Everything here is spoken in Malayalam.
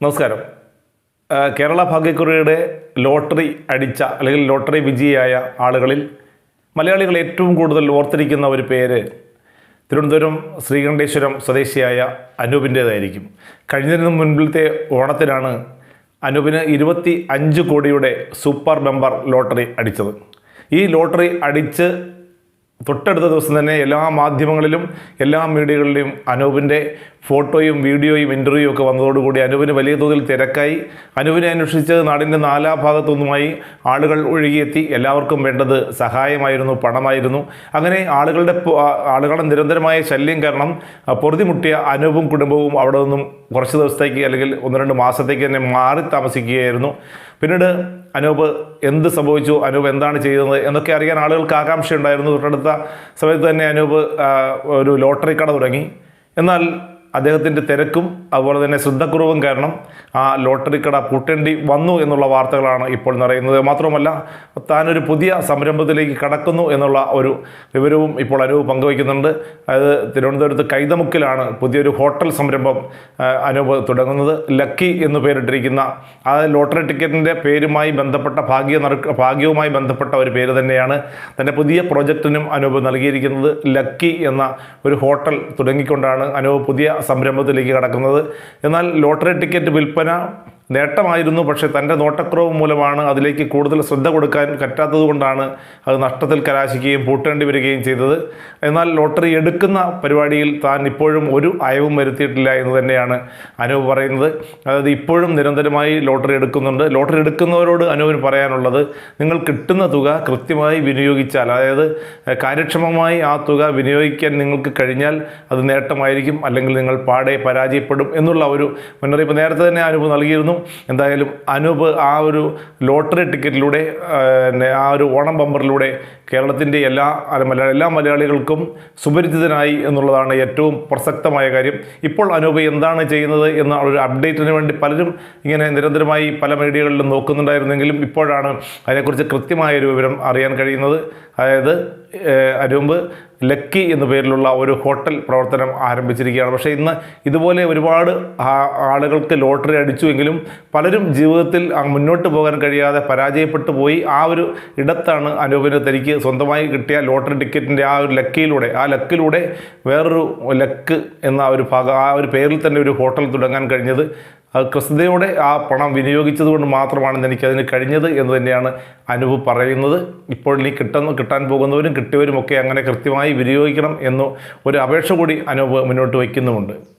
നമസ്കാരം. കേരള ഭാഗ്യക്കുറിയുടെ ലോട്ടറി അടിച്ച അല്ലെങ്കിൽ ലോട്ടറി വിജയിയായ ആളുകളിൽ മലയാളികൾ ഏറ്റവും കൂടുതൽ ഓർത്തിരിക്കുന്ന ഒരു പേര് തിരുവനന്തപുരം ശ്രീകണ്ഠേശ്വരം സ്വദേശിയായ അനൂപിന്റേതായിരിക്കും. കഴിഞ്ഞതിന് മുൻപിലത്തെ ഓണത്തിനാണ് അനൂപിന് ഇരുപത്തി അഞ്ച് കോടിയുടെ സൂപ്പർ മെമ്പർ ലോട്ടറി അടിച്ചത്. ഈ ലോട്ടറി അടിച്ച് തൊട്ടടുത്ത ദിവസം തന്നെ എല്ലാ മാധ്യമങ്ങളിലും എല്ലാ മീഡിയകളിലും അനൂപിന്റെ ഫോട്ടോയും വീഡിയോയും ഇന്റർവ്യൂ ഒക്കെ വന്നതോടുകൂടി അനൂപിന് വലിയ തോതിൽ തിരക്കായി. അനൂപിനെ അന്വേഷിച്ച് നാടിന്റെ നാലാ ഭാഗത്തുനിന്നുമായി ആളുകൾ ഒഴുകിയെത്തി. എല്ലാവർക്കും വേണ്ടത് സഹായമായിരുന്നു പണമായിരുന്നു. അങ്ങനെ ആളുകളുടെ ആളുകളുടെ നിരന്തരമായ ശല്യം കാരണം പൊറുതിമുട്ടിയ അനൂപും കുടുംബവും അവിടെ നിന്നും കുറച്ച് ദിവസത്തേക്ക് അല്ലെങ്കിൽ ഒന്ന് രണ്ട് മാസത്തേക്ക് തന്നെ മാറി താമസിക്കുകയായിരുന്നു. പിന്നീട് അനൂപ് എന്ത് സംഭവിച്ചു? അനൂപ് എന്താണ് ചെയ്തത്? എന്നൊക്കെ അറിയാൻ ആളുകൾക്ക് ആകാംക്ഷ ഉണ്ടായിരുന്നു തൊട്ടടുത്ത സമയത്ത് തന്നെ അനൂപ് ഒരു ലോട്ടറി കട തുടങ്ങി. എന്നാൽ അദ്ദേഹത്തിന്റെ തിരക്കും അതുപോലെ തന്നെ ശ്രദ്ധക്കുറവും കാരണം ആ ലോട്ടറി കട പൂട്ടേണ്ടി വന്നു എന്നുള്ള വാർത്തകളാണ് ഇപ്പോൾ നിറയുന്നത്. മാത്രമല്ല താനൊരു പുതിയ സംരംഭത്തിലേക്ക് കടക്കുന്നു എന്നുള്ള ഒരു വിവരവും ഇപ്പോൾ അനൂപ് പങ്കുവയ്ക്കുന്നുണ്ട്. അതായത് തിരുവനന്തപുരത്ത് കൈതമുക്കിലാണ് പുതിയൊരു ഹോട്ടൽ സംരംഭം അനൂപ് തുടങ്ങുന്നത്. ലക്കി എന്ന് പേരിട്ടിരിക്കുന്ന ആ ലോട്ടറി ടിക്കറ്റിന്റെ പേരുമായി ബന്ധപ്പെട്ട ഭാഗ്യ നറുക്ക് ഭാഗ്യവുമായി ബന്ധപ്പെട്ട ഒരു പേര് തന്നെയാണ് തന്റെ പുതിയ പ്രോജക്റ്റിനും അനൂപ് നൽകിയിരിക്കുന്നത്. ലക്കി എന്ന ഒരു ഹോട്ടൽ തുടങ്ങിക്കൊണ്ടാണ് അനൂപ് പുതിയ സംരംഭത്തിലേക്ക് കടക്കുന്നത്. എന്നാൽ ലോട്ടറി ടിക്കറ്റ് വിൽപ്പന നേട്ടമായിരുന്നു പക്ഷേ തന്റെ നോട്ടക്കുറവ് മൂലമാണ് അതിലേക്ക് കൂടുതൽ ശ്രദ്ധ കൊടുക്കാൻ പറ്റാത്തതുകൊണ്ടാണ് അത് നഷ്ടത്തിൽ കലാശിക്കുകയും പൂട്ടേണ്ടി വരികയും ചെയ്തത്. എന്നാൽ ലോട്ടറി എടുക്കുന്ന പരിപാടിയിൽ താൻ ഇപ്പോഴും ഒരു അയവും വരുത്തിയിട്ടില്ല എന്ന് തന്നെയാണ് അനൂപ് പറയുന്നത്. അതായത് ഇപ്പോഴും നിരന്തരമായി ലോട്ടറി എടുക്കുന്നുണ്ട്. ലോട്ടറി എടുക്കുന്നവരോട് അനൂപിന് പറയാനുള്ളത് നിങ്ങൾ കിട്ടുന്ന തുക കൃത്യമായി വിനിയോഗിച്ചാൽ അതായത് കാര്യക്ഷമമായി ആ തുക വിനിയോഗിക്കാൻ നിങ്ങൾക്ക് കഴിഞ്ഞാൽ അത് നേട്ടമായിരിക്കും അല്ലെങ്കിൽ നിങ്ങൾ പാടെ പരാജയപ്പെടും എന്നുള്ള ഒരു മുന്നറിയിപ്പ് നേരത്തെ തന്നെ അനൂപ് നൽകിയിരുന്നു. എന്തായാലും അനൂപ് ആ ഒരു ലോട്ടറി ടിക്കറ്റിലൂടെ ആ, ഒരു ഓണം ബമ്പറിലൂടെ കേരളത്തിന്റെ എല്ലാ മലയാളി എല്ലാ മലയാളികൾക്കും സുപരിചിതനായി എന്നുള്ളതാണ് ഏറ്റവും പ്രസക്തമായ കാര്യം. ഇപ്പോൾ അനൂപ് എന്താണ് ചെയ്യുന്നത് എന്ന ഒരു അപ്ഡേറ്റിന് വേണ്ടി പലരും ഇങ്ങനെ നിരന്തരമായി പല മീഡിയകളിലും നോക്കുന്നുണ്ടായിരുന്നെങ്കിലും ഇപ്പോഴാണ് അതിനെക്കുറിച്ച് കൃത്യമായ ഒരു വിവരം അറിയാൻ കഴിയുന്നത്. അതായത് അനൂപ് ലക്കി എന്ന പേരിലുള്ള ഒരു ഹോട്ടൽ പ്രവർത്തനം ആരംഭിച്ചിരിക്കുകയാണ്. പക്ഷേ ഇന്ന് ഇതുപോലെ ഒരുപാട് ആളുകൾക്ക് ലോട്ടറി അടിച്ചുവെങ്കിലും പലരും ജീവിതത്തിൽ മുന്നോട്ട് പോകാൻ കഴിയാതെ പരാജയപ്പെട്ടു പോയി. ആ ഒരു ഇടത്താണ് അനൂപിന് തനിക്ക് സ്വന്തമായി കിട്ടിയ ലോട്ടറി ടിക്കറ്റിന്റെ ആ ഒരു ലക്കിയിലൂടെ ആ ലക്കിലൂടെ വേറൊരു ലക്ക് എന്ന ഒരു ഭാഗം ആ ഒരു പേരിൽ തന്നെ ഒരു ഹോട്ടൽ തുടങ്ങാൻ കഴിഞ്ഞത് കൃത്യതയോടെ ആ പണം വിനിയോഗിച്ചത് കൊണ്ട് മാത്രമാണ് എനിക്കതിന് കഴിഞ്ഞത് എന്ന് തന്നെയാണ് അനുഭവ് പറയുന്നത്. ഇപ്പോൾ ഇനി കിട്ടുന്ന കിട്ടാൻ പോകുന്നവരും കിട്ടിയവരും ഒക്കെ അങ്ങനെ കൃത്യമായി വിനിയോഗിക്കണം എന്ന് ഒരു അപേക്ഷ കൂടി അനുഭവ് മുന്നോട്ട് വയ്ക്കുന്നുമുണ്ട്.